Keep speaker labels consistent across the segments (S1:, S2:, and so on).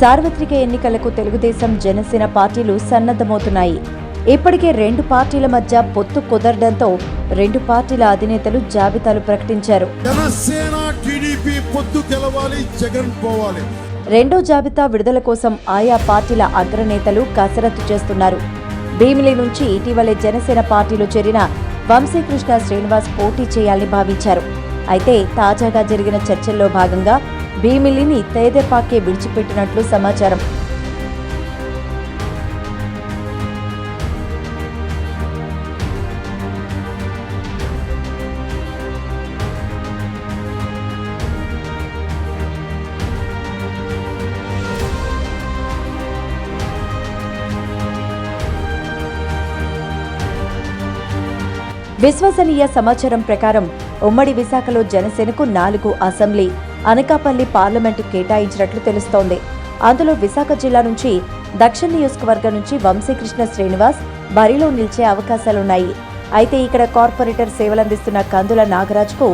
S1: సార్వత్రిక ఎన్నికలకు తెలుగుదేశం జనసేన పార్టీలు సన్నద్ధమవుతున్నాయి. ఇప్పటికే రెండు పార్టీల మధ్య పొత్తు కుదరడంతో రెండు పార్టీల అధినేతలు జాబితాలు ప్రకటించారు. రెండో జాబితా విడుదల కోసం ఆయా పార్టీల అగ్రనేతలు కసరత్తు చేస్తున్నారు. భీమిలి నుంచి ఇటీవలే జనసేన పార్టీలో చేరిన వంశీకృష్ణ శ్రీనివాస్ పోటీ చేయాలని భావించారు. అయితే తాజాగా జరిగిన చర్చల్లో భాగంగా భీమిలిని తేదెపాకే విడిచిపెట్టినట్లు సమాచారం. విశ్వసనీయ సమాచారం ప్రకారం ఉమ్మడి విశాఖలో జనసేనకు నాలుగు అసెంబ్లీ అనకాపల్లి పార్లమెంటు కేటాయించినట్లు తెలుస్తోంది. అందులో విశాఖ జిల్లా నుంచి దక్షిణ నియోజకవర్గం నుంచి వంశీకృష్ణ శ్రీనివాస్ బరిలో నిలిచే అవకాశాలున్నాయి. అయితే ఇక్కడ కార్పొరేటర్ సేవలందిస్తున్న కందుల నాగరాజ్కు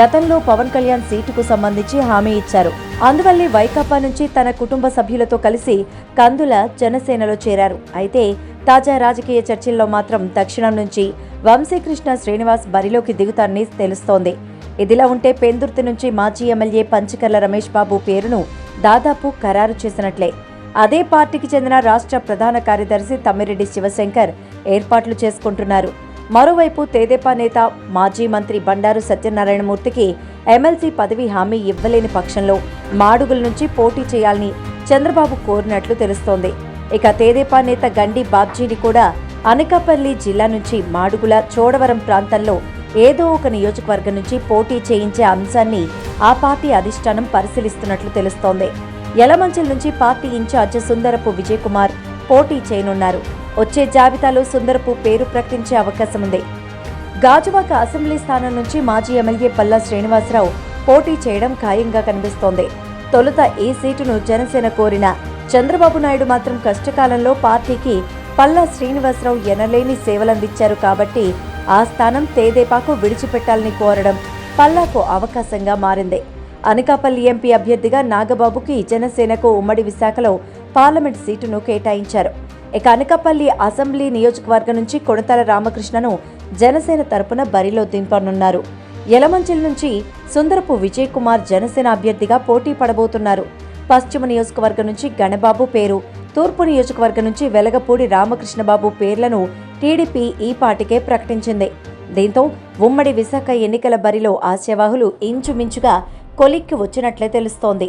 S1: గతంలో పవన్ కళ్యాణ్ సీటుకు సంబంధించి హామీ ఇచ్చారు. అందువల్లే వైకాపా నుంచి తన కుటుంబ సభ్యులతో కలిసి కందుల జనసేనలో చేరారు. అయితే తాజా రాజకీయ చర్చల్లో మాత్రం దక్షిణం నుంచి వంశీకృష్ణ శ్రీనివాస్ బరిలోకి దిగుతారని తెలుస్తోంది. ఇదిలా ఉంటే పెందుర్తి నుంచి మాజీ ఎమ్మెల్యే పంచకర్ల రమేష్ బాబు పేరును దాదాపు ఖరారు చేసినట్లే. అదే పార్టీకి చెందిన రాష్ట్ర ప్రధాన కార్యదర్శి తమ్మిరెడ్డి శివశంకర్ ఏర్పాట్లు చేసుకుంటున్నారు. మరోవైపు తెదేపా నేత మాజీ మంత్రి బండారు సత్యనారాయణమూర్తికి ఎమ్మెల్సీ పదవి హామీ ఇవ్వలేని పక్షంలో మాడుగుల నుంచి పోటీ చేయాలని చంద్రబాబు కోరినట్లు తెలుస్తోంది. ఇక తెదేపా నేత గండి బాబ్జీని కూడా అనకాపల్లి జిల్లా నుంచి మాడుగుల చోడవరం ప్రాంతంలో ఏదో ఒక నియోజకవర్గం నుంచి పోటీ చేయించే అంశాన్ని ఆ పార్టీ అధిష్టానం పరిశీలిస్తున్నట్లు తెలుస్తోంది. యలమంచిల్ నుంచి పార్టీ ఇన్ఛార్జ్ సుందరపు విజయ్ కుమార్ పోటీ చేయనున్నారు. వచ్చే జాబితాలో సుందరపు పేరు ప్రకటించే అవకాశం ఉంది గాజువాక అసెంబ్లీ స్థానం నుంచి మాజీ ఎమ్మెల్యే పల్లా శ్రీనివాసరావు పోటీ చేయడం ఖాయంగా కనిపిస్తోంది. తొలుత ఈ సీటును జనసేన కోరిన చంద్రబాబు నాయుడు మాత్రం కష్టకాలంలో పార్టీకి పల్లా శ్రీనివాసరావు ఎనలేని సేవలందించారు కాబట్టి ఆ స్థానం తేదేపాకు విడిచిపెట్టాలని కోరడం పల్లాకు అవకాశంగా మారింది. అనకాపల్లి ఎంపీ అభ్యర్థిగా నాగబాబుకి జనసేనకు ఉమ్మడి విశాఖలో పార్లమెంట్ సీటును కేటాయించారు. ఇక అనకాపల్లి అసెంబ్లీ నియోజకవర్గం నుంచి కొణతల రామకృష్ణను జనసేన తరపున బరిలో దింపనున్నారు. యలమంచిల్ నుంచి సుందరపు విజయ్ కుమార్ జనసేన అభ్యర్థిగా పోటీ పడబోతున్నారు. పశ్చిమ నియోజకవర్గం నుంచి గణబాబు పేరు తూర్పు నియోజకవర్గం నుంచి వెలగపూడి రామకృష్ణబాబు పేర్లను టీడీపీ ఈ పాటికే ప్రకటించింది. దీంతో ఉమ్మడి విశాఖ ఎన్నికల బరిలో ఆశావాహులు ఇంచుమించుగా కొలిక్కి వచ్చినట్లే తెలుస్తోంది.